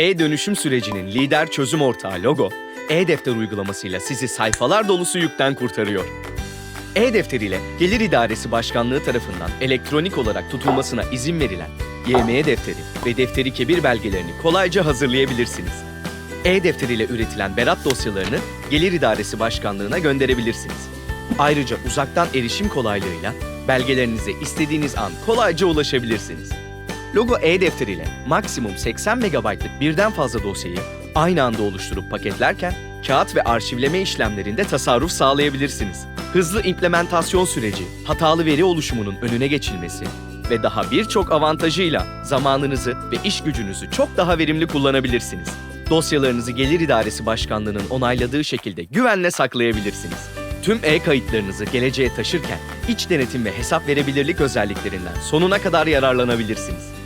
E-dönüşüm sürecinin lider çözüm ortağı Logo, e-defter uygulamasıyla sizi sayfalar dolusu yükten kurtarıyor. E-defter ile Gelir İdaresi Başkanlığı tarafından elektronik olarak tutulmasına izin verilen YME defteri ve defteri kebir belgelerini kolayca hazırlayabilirsiniz. E-defter ile üretilen berat dosyalarını Gelir İdaresi Başkanlığı'na gönderebilirsiniz. Ayrıca uzaktan erişim kolaylığıyla belgelerinize istediğiniz an kolayca ulaşabilirsiniz. Logo e-defter ile maksimum 80 MB'lık birden fazla dosyayı aynı anda oluşturup paketlerken kağıt ve arşivleme işlemlerinde tasarruf sağlayabilirsiniz. Hızlı implementasyon süreci, hatalı veri oluşumunun önüne geçilmesi ve daha birçok avantajıyla zamanınızı ve iş gücünüzü çok daha verimli kullanabilirsiniz. Dosyalarınızı Gelir İdaresi Başkanlığı'nın onayladığı şekilde güvenle saklayabilirsiniz. Tüm e-kayıtlarınızı geleceğe taşırken iç denetim ve hesap verebilirlik özelliklerinden sonuna kadar yararlanabilirsiniz.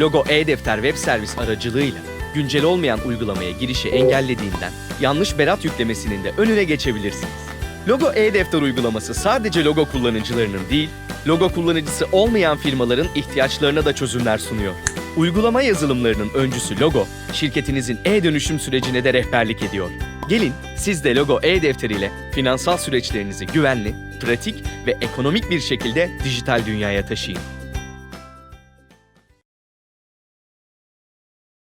Logo e-defter web servis aracılığıyla güncel olmayan uygulamaya girişi engellediğinden yanlış berat yüklemesinin de önüne geçebilirsiniz. Logo e-defter uygulaması sadece logo kullanıcılarının değil, logo kullanıcısı olmayan firmaların ihtiyaçlarına da çözümler sunuyor. Uygulama yazılımlarının öncüsü Logo, şirketinizin e-dönüşüm sürecine de rehberlik ediyor. Gelin siz de Logo e-defter ile finansal süreçlerinizi güvenli, pratik ve ekonomik bir şekilde dijital dünyaya taşıyın.